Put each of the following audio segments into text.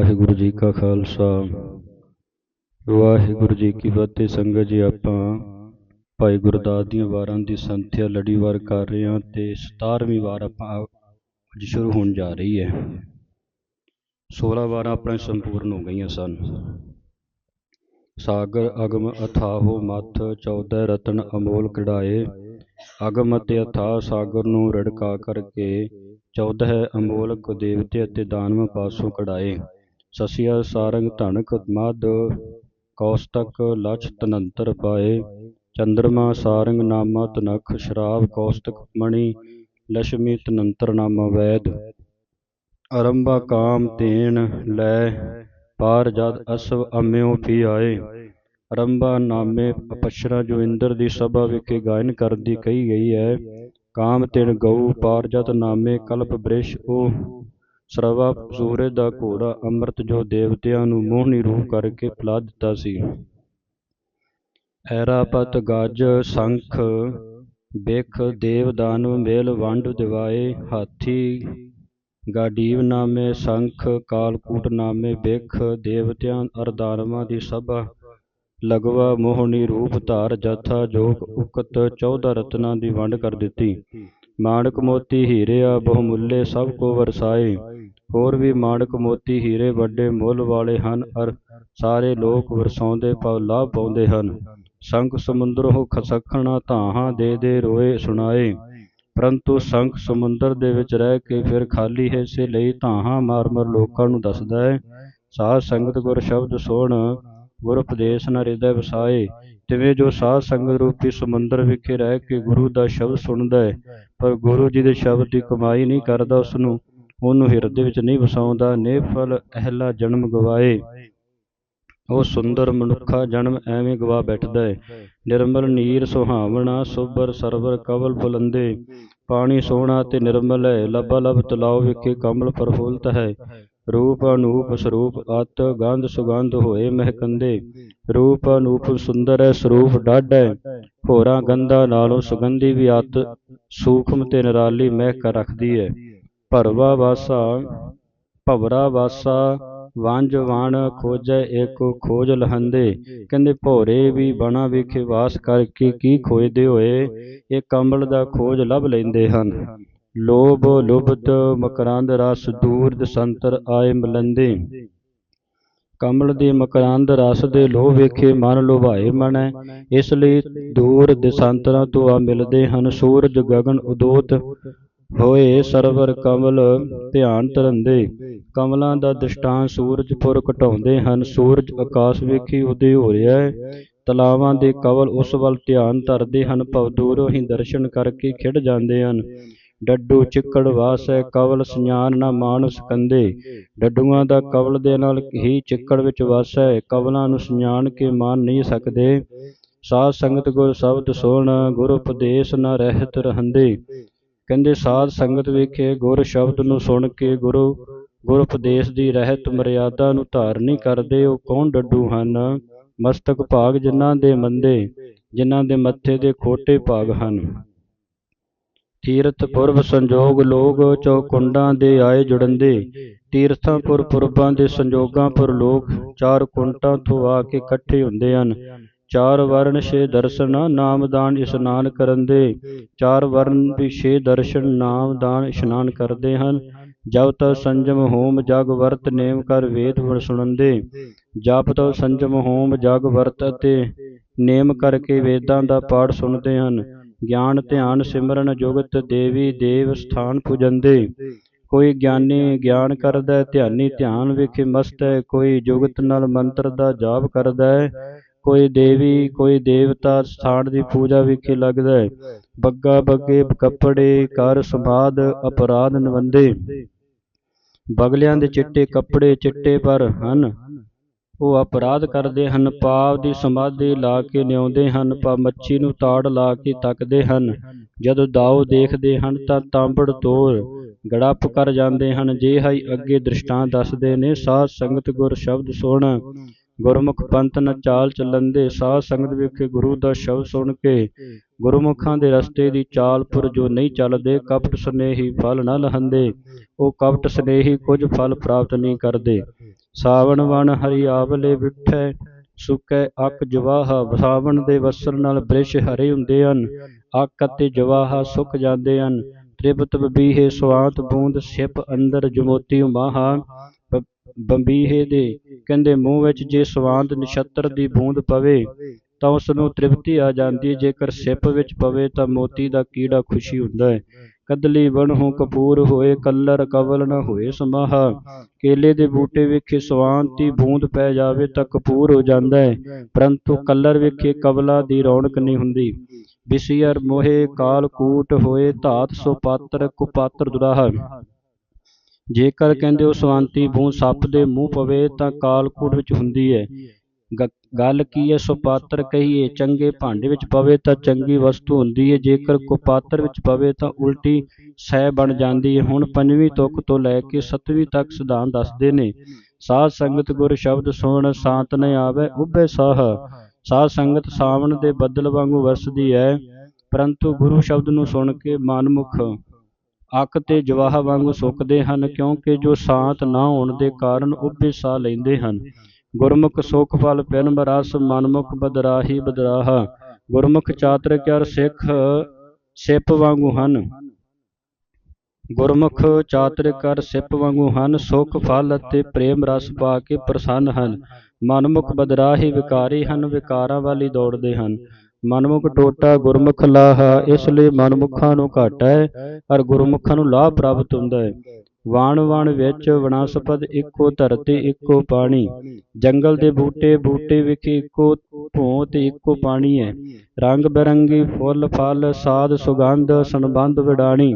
ਵਾਹਿਗੁਰੂ ਜੀ ਕਾ ਖਾਲਸਾ। ਵਾਹਿਗੁਰੂ ਜੀ ਕੀ ਫਤਿਹ ਸੰਗਤ ਜੀ, ਆਪਾਂ ਭਾਈ ਗੁਰਦਾਸ ਦੀਆਂ ਵਾਰਾਂ ਦੀ ਸੰਥਿਆ ਲੜੀਵਾਰ ਕਰ ਰਹੇ ਹਾਂ ਤੇ 17ਵੀਂ ਵਾਰ ਆਪਾਂ ਅੱਜ ਸ਼ੁਰੂ ਹੋਣ ਜਾ ਰਹੀ ਹੈ। 16 ਵਾਰਾਂ ਆਪਣੇ ਸੰਪੂਰਨ ਹੋ ਗਈਆਂ ਸਨ। ਸਾਗਰ, ਅਗਮ, ਅਥਾਹੋ, ਮਥ 14 ਰਤਨ, ਅਮੋਲ ਕਢਾਏ ਅਗਮ ਅਤੇ ਅਥਾ ਸਾਗਰ ਨੂੰ ਰੜਕਾ ਕਰਕੇ 14 ਅਮੋਲਕ ਦੇਵਤੇ ਅਤੇ ਦਾਨਵ ਪਾਸੋਂ ਕਢਾਏ ਸਸਿਆ ਸਾਰੰਗ ਧਨਕ ਮਦ, ਕੌਸਤਕ ਲਛ ਤਨੰਤਰ ਪਾਏ। ਚੰਦਰਮਾ ਸਾਰੰਗ ਨਾਮਾ ਤਨਖ ਸ਼ਰਾਵ ਕੌਸਤਕ ਮਣੀ ਲక్ష్ਮੀ ਤਨੰਤਰ ਨਾਮਾ ਵੈਦ। ਅਰੰਭਾ ਕਾਮ ਤੇਨ ਲੈ, ਪਾਰ ਜਦ ਅਸਵ ਅਮਿਓ ਪੀ ਆਏ। ਅਰੰਭਾ ਨਾਮੇ ਅਪਸ਼ਰਾ ਜੋ ਇੰਦਰ ਦੀ ਸਭਾ ਵਿਖੇ ਗਾਇਨ ਕਰਨ ਦੀ ਕਹੀ ਗਈ ਹੈ। ਕਾਮ ਤੇਨ ਗਊ, ਪਾਰ ਨਾਮੇ ਕਲਪ ਬ੍ਰਿਸ਼ ਉਹ। ਸਰਵਾ ਸੂਰਜ ਦਾ ਘੋੜਾ ਅੰਮ੍ਰਿਤ ਜੋ ਦੇਵਤਿਆਂ ਨੂੰ ਮੋਹਣੀ ਰੂਹ ਕਰਕੇ ਪਿਲਾ ਦਿੱਤਾ ਸੀ। ਐਰਾਪਤ ਗਾਜ ਸੰਖ ਬਿਖ ਦੇਵ ਦਾਨਵ ਮੇਲ ਵੰਡ ਦਿਵਾਏ ਹਾਥੀ ਗਾਡੀਵ ਨਾਮੇ ਸੰਖ ਕਾਲਕੂਟ ਨਾਮੇ ਬਿਖ ਦੇਵਤਿਆਂ ਅਰਦਾਨਵਾਂ ਦੀ ਸਭਾ ਲਗਵਾ ਮੋਹਣੀ ਰੂਪ ਧਾਰ ਜਥਾ ਜੋਗ ਉਕਤ 14 ਰਤਨਾਂ ਦੀ ਵੰਡ ਕਰ ਦਿੱਤੀ। ਮਾਣਕ ਮੋਤੀ ਹੀਰਿਆ ਬਹੁਮੁੱਲੇ ਸਭ ਕੋ ਵਰਸਾਏ। ਹੋਰ ਵੀ ਮਾਣਕ ਮੋਤੀ ਹੀਰੇ ਵੱਡੇ ਮੁੱਲ ਵਾਲੇ ਹਨ, ਅਰ ਸਾਰੇ ਲੋਕ ਵਰਸਾਉਂਦੇ ਪਉ ਲਾਭ ਪਾਉਂਦੇ ਹਨ। ਸੰਖ ਸਮੁੰਦਰੋਂ ਖਸਖਣਾ ਧਾਹਾਂ ਦੇ ਦੇ ਰੋਏ ਸੁਣਾਏ। ਪਰੰਤੂ ਸੰਖ ਸਮੁੰਦਰ ਦੇ ਵਿੱਚ ਰਹਿ ਕੇ ਫਿਰ ਖਾਲੀ ਹਿੱਸੇ ਲਈ ਧਾਹਾਂ ਮਾਰ-ਮਾਰ ਲੋਕਾਂ ਨੂੰ ਦੱਸਦਾ ਹੈ, ਸਾਧ ਸੰਗਤ ਗੁਰ ਸ਼ਬਦ ਸੁਣ, ਗੁਰ ਉਪਦੇਸ਼ ਨਾਲ ਹਿਰਦੈ ਵਸਾਏ। ਤਿਵੇਂ ਜੋ ਸਾਧ ਸੰਗਤ ਰੂਪੀ ਸਮੁੰਦਰ ਵਿਖੇ ਰਹਿ ਕੇ ਗੁਰੂ ਦਾ ਸ਼ਬਦ ਸੁਣਦਾ ਹੈ, ਪਰ ਗੁਰੂ ਜੀ ਦੇ ਸ਼ਬਦ ਦੀ ਕਮਾਈ ਨਹੀਂ ਕਰਦਾ ਉਸ ਨੂੰ ਉਹਨੂੰ ਹਿਰਦੇ ਵਿੱਚ ਨਹੀਂ ਵਸਾਉਂਦਾ ਨਿਫਲ ਅਹਲਾ ਜਨਮ ਗਵਾਏ। ਉਹ ਸੁੰਦਰ ਮਨੁੱਖਾ ਜਨਮ ਐਵੇਂ ਗਵਾ ਬੈਠਦਾ ਹੈ ਨਿਰਮਲ ਨੀਰ ਸੁਹਾਵਣਾ ਸੁਬਰ ਸਰਵਰ ਕਵਲ ਬੁਲੰਦੇ। ਪਾਣੀ ਸੋਹਣਾ ਤੇ ਨਿਰਮਲ ਹੈ ਲਬਾ ਲਬ ਤਲਾਉ ਵਿਖੇ ਕਮਲ ਪ੍ਰਫੁੱਲਤ ਹੈ। ਰੂਪ ਅਨੂਪ ਸਰੂਪ ਅਤ, ਗੰਧ ਸੁਗੰਧ ਹੋਏ ਮਹਿਕੰਦੇ। ਰੂਪ ਅਨੂਪ ਸੁੰਦਰ ਹੈ ਸਰੂਪ ਡਾਢ ਹੈ ਹੋਰਾਂ ਗੰਧਾਂ ਨਾਲੋਂ ਸੁਗੰਧੀ ਵੀ ਅਤ, ਸੂਖਮ ਤੇ ਨਿਰਾਲੀ ਮਹਿਕ ਰੱਖਦੀ ਹੈ ਭਰਵਾ ਵਾਸਾ, ਭਵਰਾ ਵਾਸਾ ਵੰਜ ਵਣ ਖੋਜੈ ਏਕ ਖੋਜ ਲਹੰਦੇ। ਕਹਿੰਦੇ, ਭੋਰੇ ਵੀ ਬਣਾ ਵਿਖੇ ਵਾਸ ਕਰਕੇ ਕੀ ਖੋਜਦੇ ਹੋਏ, ਇਹ ਕਮਲ ਦਾ ਖੋਜ ਲੱਭ ਲੈਂਦੇ ਹਨ। ਲੋਭ ਲੁਭਤ ਮਕਰੰਦ ਰਸ ਦੂਰ ਦਸੰਤਰ ਆਏ ਮਲੰਦੇ। ਕਮਲ ਦੇ ਮਕਰੰਦ ਰਸ ਦੇ ਲੋਭ ਵੇਖੇ ਮਨ ਲੁਭਾਏ ਮਨੈ ਇਸ ਲਈ ਦੂਰ ਦਸਾਂਤਰਾਂ ਤੋਂ ਆ ਮਿਲਦੇ ਹਨ। ਸੂਰਜ ਗਗਨ ਉਦੋਤ ਹੋਏ ਸਰਵਰ ਕਮਲ, ਧਿਆਨ ਧਰੰਦੇ। ਕਮਲਾਂ ਦਾ ਦ੍ਰਿਸ਼ਟਾਂ ਸੂਰਜਪੁਰ ਘਟਾਉਂਦੇ ਹਨ। ਸੂਰਜ ਆਕਾਸ਼ ਵੇਖੀ ਉਦੇ ਹੋ ਰਿਹਾ ਹੈ। ਤਲਾਵਾਂ ਦੇ ਕਵਲ ਉਸ ਵੱਲ ਧਿਆਨ ਧਰਦੇ ਹਨ, ਭਵ ਦੂਰੋਂ ਹੀ ਦਰਸ਼ਨ ਕਰਕੇ ਖਿੜ ਜਾਂਦੇ ਹਨ। ਡੱਡੂ ਚਿੱਕੜ ਵਾਸੈ ਕਵਲ ਸਿਆਨ ਨਾ ਮਾਨਸ ਕੰਦੇ ਡੱਡੂਆਂ ਦਾ ਕਵਲ ਦੇ ਨਾਲ ਹੀ ਚਿੱਕੜ ਵਿੱਚ ਵਾਸੈ ਕਵਲਾਂ ਨੂੰ ਸਿਆਣ ਕੇ ਮਾਨ ਨਹੀਂ ਸਕਦੇ। ਸਾਧ ਸੰਗਤ ਗੁਰ ਸ਼ਬਦ ਸੁਣ, ਗੁਰ ਉਪਦੇਸ਼ ਨਾ ਰਹਿਤ ਰਹੰਦੇ। ਕਹਿੰਦੇ, ਸਾਧ ਸੰਗਤ ਵੇਖੇ, ਗੁਰ ਸ਼ਬਦ ਨੂੰ ਸੁਣ ਕੇ ਗੁਰੂ ਗੁਰ ਉਪਦੇਸ਼ ਦੀ ਰਹਿਤ ਮਰਿਆਦਾ ਨੂੰ ਧਾਰਨੀ ਕਰਦੇ, ਉਹ ਕੌਣ ਡੱਡੂ ਹਨ? ਮਸਤਕ ਭਾਗ ਜਿਨ੍ਹਾਂ ਦੇ ਮੰਦੇ, ਜਿਨ੍ਹਾਂ ਦੇ ਮੱਥੇ ਦੇ ਖੋਟੇ ਭਾਗ ਹਨ। ਤੀਰਥ ਪੁਰਬ ਸੰਜੋਗ ਲੋਗ ਚੌਕੁੰਡਾਂ ਦੇ ਆਏ ਜੁੜੰਦੇ, ਤੀਰਥਾਂ ਪੁਰ ਪੁਰਬਾਂ ਦੇ ਸੰਜੋਗਾਂ ਪਰ ਲੋਕ ਚਾਰ ਕੁੰਟਾਂ ਤੋਂ ਆ ਕੇ ਇਕੱਠੇ ਹੁੰਦੇ ਹਨ। ਚਾਰ ਵਰਨ ਛੇ ਦਰਸ਼ਨ ਨਾਮਦਾਨ ਇਸ਼ਨਾਨ ਕਰਨ ਦੇ। ਚਾਰ ਵਰਨ ਵੀ ਛੇ ਦਰਸ਼ਨ ਨਾਮਦਾਨ ਇਸ਼ਨਾਨ ਕਰਦੇ ਹਨ। ਜਬ ਤਕ ਸੰਜਮ ਹੋਮ, ਜਗ ਵਰਤ ਨੇਮ ਕਰ ਵੇਦ ਵਰ ਸੁਣੰਦੇ ਜਪ ਤੋ ਸੰਜਮ ਹੋਮ, ਜਗ ਵਰਤ ਅਤੇ ਨੇਮ ਕਰਕੇ ਵੇਦਾਂ ਦਾ ਪਾਠ ਸੁਣਦੇ ਹਨ। ਗਿਆਨ, ਧਿਆਨ, ਸਿਮਰਨ, ਜੁਗਤ, ਦੇਵੀ, ਦੇਵ ਸਥਾਨ ਪੂਜੰਦੇ ਕੋਈ ਗਿਆਨੀ ਗਿਆਨ ਕਰਦਾ ਧਿਆਨੀ ਧਿਆਨ ਵਿਖੇ ਮਸਤ ਹੈ। ਕੋਈ ਜੁਗਤ ਨਾਲ ਮੰਤਰ ਦਾ ਜਾਪ ਕਰਦਾ ਹੈ ਕੋਈ ਦੇਵੀ, ਕੋਈ ਦੇਵਤਾ ਸਥਾਨ ਦੀ ਪੂਜਾ ਵਿਖੇ ਲੱਗਦਾ ਹੈ। ਬੱਗਾ ਬੱਗੇ, ਕੱਪੜੇ ਕਰ ਸਮਾਦ ਅਪਰਾਧ ਨਵੰਦੇ ਬਗਲਿਆਂ ਦੇ ਚਿੱਟੇ ਕੱਪੜੇ ਚਿੱਟੇ ਪਰ ਹਨ। ਉਹ ਅਪਰਾਧ ਕਰਦੇ ਹਨ, ਪਾਪ ਦੀ ਸਮਾਧੀ ਲਾ ਕੇ ਲਿਆਉਂਦੇ ਹਨ ਪਾ ਮੱਛੀ ਨੂੰ ਤਾੜ ਲਾ ਕੇ ਤੱਕਦੇ ਹਨ। ਜਦੋਂ ਦਾਉ ਦੇਖਦੇ ਹਨ, ਤਾਂ ਤਾਂਬੜ ਤੋਰ ਗੜੱਪ ਕਰ ਜਾਂਦੇ ਹਨ। ਜੇ ਹਾਈ ਅੱਗੇ ਦ੍ਰਿਸ਼ਟਾਂ ਦੱਸਦੇ ਨੇ, ਸਾਧ ਸੰਗਤ ਗੁਰ ਸ਼ਬਦ ਸੁਣ ਗੁਰਮੁਖ ਪੰਥ ਨ ਚਾਲ ਚੱਲੰਦੇ, ਸਾਧ ਸੰਗਤ ਵਿਖੇ ਗੁਰੂ ਦਾ ਸ਼ਬਦ ਸੁਣ ਕੇ। ਗੁਰਮੁਖਾਂ ਦੇ ਰਸਤੇ ਦੀ ਚਾਲ ਪੁਰ ਜੋ ਨਹੀਂ ਚੱਲਦੇ, ਕਪਟ ਸਨੇਹੀ ਫਲ ਨਾ ਲਹੰਦੇ। ਉਹ ਕਪਟ ਸਨੇਹੀ ਕੁਝ ਫਲ ਪ੍ਰਾਪਤ ਨਹੀਂ ਕਰਦੇ। ਸਾਵਣ ਵਣ ਹਰੀ ਆਵਲੇ ਵਿਠੈ, ਸੁਕੈ ਅੱਕ ਜਵਾਹਾ। ਸਾਵਣ ਦੇ ਵਸਰ ਨਾਲ ਬ੍ਰਿਸ਼ ਹਰੇ ਹੁੰਦੇ ਹਨ, ਅੱਕ ਅਤੇ ਜਵਾਹਾ ਸੁੱਕ ਜਾਂਦੇ ਹਨ। ਤ੍ਰਿਪਤ ਬਬੀਹੇ ਸਵਾਂਤ ਬੂੰਦ ਸਿਪ ਅੰਦਰ ਜਮੋਤੀ ਉਮਾਹਾ। ਬੰਬੀਹੇ ਦੇ ਕਹਿੰਦੇ ਮੂੰਹ ਵਿੱਚ ਜੇ ਸਵਾਂਤ ਨਛੱਤਰ ਦੀ ਬੂੰਦ ਪਵੇ, ਤਾਂ ਉਸ ਨੂੰ ਤ੍ਰਿਪਤੀ ਆ ਜਾਂਦੀ ਜੇਕਰ ਸਿਪ ਵਿੱਚ ਪਵੇ, ਤਾਂ ਮੋਤੀ ਦਾ ਕੀੜਾ ਖੁਸ਼ੀ ਹੁੰਦਾ ਹੈ। ਕਦਲੀ ਬਣਹੁ ਕਪੂਰ ਹੋਏ, ਕਲਰ ਕਵਲ ਨ ਹੋਏ ਸਮਾਹਾ। ਕੇਲੇ ਦੇ ਬੂਟੇ ਵਿਖੇ ਸਵਾਂਤ ਦੀ ਬੂੰਦ ਪੈ ਜਾਵੇ, ਤਾਂ ਕਪੂਰ ਹੋ ਜਾਂਦਾ ਹੈ। ਪਰੰਤੂ ਕਲਰ ਵਿਖੇ ਕਵਲਾ ਦੀ ਰੌਣਕ ਨਹੀਂ ਹੁੰਦੀ। ਬਿਸਿਅਰ ਮੋਹੇ, ਕਾਲ ਕੂਟ ਹੋਏ, ਧਾਤ ਸੋ ਪਾਤਰ, ਕੁਪਾਤਰ ਦੁਰਾਹਾ। ਜੇਕਰ ਕਹਿੰਦੇ ਉਹ ਸਵਾਂਤੀ ਬੂੰਦ ਸੱਪ ਦੇ ਮੂੰਹ ਪਵੇ ਤਾਂ ਕਾਲਕੂਟ ਵਿੱਚ ਹੁੰਦੀ ਹੈ। ਗੱਲ ਕੀ ਹੈ ਸੋ ਪਾਤਰ ਕਹੀਏ ਚੰਗੇ ਭਾਂਡੇ ਵਿੱਚ ਪਵੇ ਤਾਂ ਚੰਗੀ ਵਸਤੂ ਹੁੰਦੀ ਹੈ। ਜੇਕਰ ਕੁਪਾਤਰ ਵਿੱਚ ਪਵੇ ਤਾਂ ਉਲਟੀ ਸਹਿ ਬਣ ਜਾਂਦੀ ਹੈ। ਹੁਣ ਪੰਜਵੀਂ ਤੁਕ ਤੋਂ ਲੈ ਕੇ ਸੱਤਵੀਂ ਤੱਕ ਸਿਧਾਂਤ ਦੱਸਦੇ ਨੇ। ਸਾਧ ਸੰਗਤ ਗੁਰ ਸ਼ਬਦ ਸੁਣ ਸ਼ਾਂਤ ਨ ਆਵੇ ਉਭੇ ਸਾਹ। ਸਾਧ ਸੰਗਤ ਸਾਵਣ ਦੇ ਬੱਦਲ ਵਾਂਗੂ ਵਰਸਦੀ ਹੈ। ਪਰੰਤੂ ਗੁਰੂ ਸ਼ਬਦ ਨੂੰ ਸੁਣ ਕੇ ਮਨਮੁਖ ਅੱਕ ਤੇ ਜਵਾਹ ਵਾਂਗੂ ਸੁੱਕਦੇ ਹਨ, ਕਿਉਂਕਿ ਜੋ ਸ਼ਾਂਤ ਨਾ ਹੋਣ ਦੇ ਕਾਰਨ ਉੱਭੇ ਸਾਹ ਲੈਂਦੇ ਹਨ। ਗੁਰਮੁਖ ਸੁਖ ਫਲ ਪਿਰਮ ਰਸ ਮਨਮੁਖ ਬਦਰਾਹੀ ਬਦਰਾਹਾ। ਗੁਰਮੁਖ ਚਾਤਰਿਕ ਅਰ ਸਿੱਖ, ਸਿਪ ਵਾਂਗੂ ਹਨ। ਗੁਰਮੁਖ ਚਾਤਰਿਕ ਸਿਪ ਵਾਂਗੂ ਹਨ, ਸੁਖ ਫਲ ਅਤੇ ਪ੍ਰੇਮ ਰਸ ਪਾ ਕੇ ਪ੍ਰਸੰਨ ਹਨ। ਮਨਮੁਖ ਬਦਰਾਹੀ ਵਿਕਾਰੀ ਹਨ, ਵਿਕਾਰਾਂ ਵਾਲੀ ਦੌੜਦੇ ਹਨ। ਮਨਮੁਖ ਟੋਟਾ ਗੁਰਮੁਖ ਲਾਹਾ, ਇਸ ਲਈ ਮਨਮੁਖਾਂ ਨੂੰ ਘਾਟਾ ਹੈ ਪਰ ਗੁਰਮੁਖਾਂ ਨੂੰ ਲਾਭ ਪ੍ਰਾਪਤ ਹੁੰਦਾ ਹੈ। ਵਾਣ ਵਾਣ ਵਿੱਚ ਵਣਸਪਤ ਇੱਕੋ ਧਰਤੀ, ਇੱਕੋ ਪਾਣੀ। ਜੰਗਲ ਦੇ ਬੂਟੇ ਬੂਟੇ ਵਿਖੇ ਇੱਕੋ ਭੋਂ ਤੇ ਇੱਕੋ ਪਾਣੀ ਹੈ। ਰੰਗ ਬਿਰੰਗੀ ਫੁੱਲ, ਫਲ, ਸਾਧ, ਸੁਗੰਧ, ਸੰਬੰਧ, ਵਿਡਾਣੀ।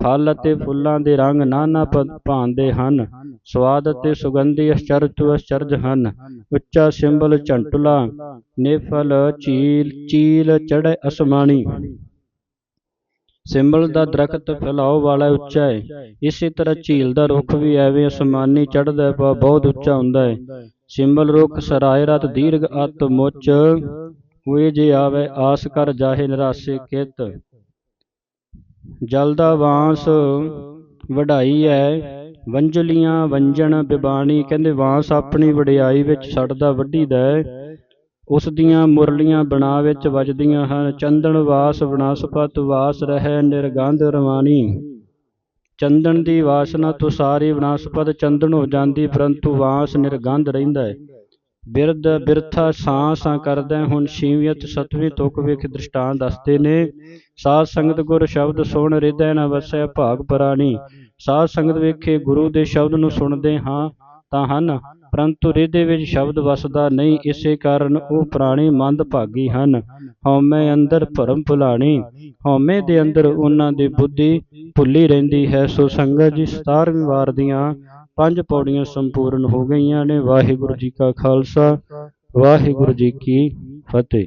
ਫਲ ਅਤੇ ਫੁੱਲਾਂ ਦੇ ਰੰਗ ਨਾਨਾ ਭਾਂਦੇ ਹਨ। ਸਵਾਦ ਅਤੇ ਸੁਗੰਧੀ ਅਚਰਜ ਅਚਰਜ ਹਨ। ਉੱਚਾ ਸਿੰਬਲ ਝੰਟੁਲਾ ਨੇਫਲ, ਝੀਲ ਚੀਲ ਚੜ੍ਹੇ ਅਸਮਾਨੀ। ਸਿੰਬਲ ਦਾ ਦਰਖਤ ਫੈਲਾਓ ਵਾਲਾ ਉੱਚਾ ਹੈ ਇਸੇ ਤਰ੍ਹਾਂ ਝੀਲ ਦਾ ਰੁੱਖ ਵੀ ਐਵੇਂ ਅਸਮਾਨੀ ਚੜ੍ਹਦਾ ਹੈ ਬਹੁਤ ਉੱਚਾ ਹੁੰਦਾ ਹੈ ਸਿੰਬਲ ਰੁੱਖ ਸਰਾਏ ਰਤ ਦੀਰਘ ਅਤ ਮੁੱਚ ਹੋਏ ਜੇ ਆਵੇ, ਆਸ ਕਰ ਜਾਹੇ ਨਿਰਾਸੇ ਕਿਤ ਜਲ ਦਾ ਵਾਂਸ ਵਢਾਈ ਹੈ ਵੰਜਲੀਆਂ ਵੰਜਣ ਬਿਬਾਣੀ, ਕਹਿੰਦੇ ਵਾਂਸ ਆਪਣੀ ਵਡਿਆਈ ਵਿੱਚ ਛੱਡਦਾ ਵੱਢੀਦਾ। ਹੈ ਉਸ ਦੀਆਂ ਮੁਰਲੀਆਂ ਬਣਾ ਵਿੱਚ ਵੱਜਦੀਆਂ ਹਨ, ਚੰਦਨ ਵਾਸ ਵਨਸਪਤ ਵਾਸ ਰਹਿ ਨਿਰਗੰਧ ਰਵਾਣੀ ਚੰਦਨ ਦੀ ਵਾਸਨਾ ਤੋਂ ਸਾਰੀ ਵਨਸਪਤ ਚੰਦਨ ਹੋ ਜਾਂਦੀ, ਪਰੰਤੂ ਵਾਸ ਨਿਰਗੰਧ ਰਹਿੰਦਾ। ਹੈ ਬਿਰਧ ਬਿਰਥਾ ਸਾਂ ਸਾਂ ਕਰਦਾ ਹੁਣ ਛੇਵੀਂ ਅਤੇ ਸੱਤਵੀਂ ਤੁਕ ਵੇਖ ਦ੍ਰਿਸ਼ਟਾਂਤ ਦੱਸਦੇ ਨੇ। ਸਾਧ ਸੰਗਤ ਗੁਰ ਸ਼ਬਦ ਸੁਣ ਹਿਰਦੈ ਨ ਵਸੈ ਭਾਗ ਪਰਾਣੀ। ਸਾਧ ਸੰਗਤ ਵੇਖੇ ਗੁਰੂ ਦੇ ਸ਼ਬਦ ਨੂੰ ਸੁਣਦੇ ਹਾਂ ਤਾਂ ਹਨ। ਪਰੰਤੂ ਹਿਰਦੇ ਵਿੱਚ ਸ਼ਬਦ ਵਸਦਾ ਨਹੀਂ। ਇਸੇ ਕਾਰਨ ਉਹ ਪ੍ਰਾਣੀ ਮੰਦ ਭਾਗੀ ਹਨ। ਹਉਮੈ ਅੰਦਰ ਭਰਮ ਭੁਲਾਣੀ। ਹਉਮੈ ਦੇ ਅੰਦਰ ਉਹਨਾਂ ਦੀ ਬੁੱਧੀ ਭੁੱਲੀ ਰਹਿੰਦੀ ਹੈ। ਸੋ ਸੰਗਤ ਜੀ 17ਵੀਂ ਵਾਰ ਦੀਆਂ ਪੰਜ ਪੌੜੀਆਂ ਸੰਪੂਰਨ ਹੋ ਗਈਆਂ ਨੇ। ਵਾਹਿਗੁਰੂ ਜੀ ਕਾ ਖਾਲਸਾ ਵਾਹਿਗੁਰੂ ਜੀ ਕੀ ਫਤਿਹ।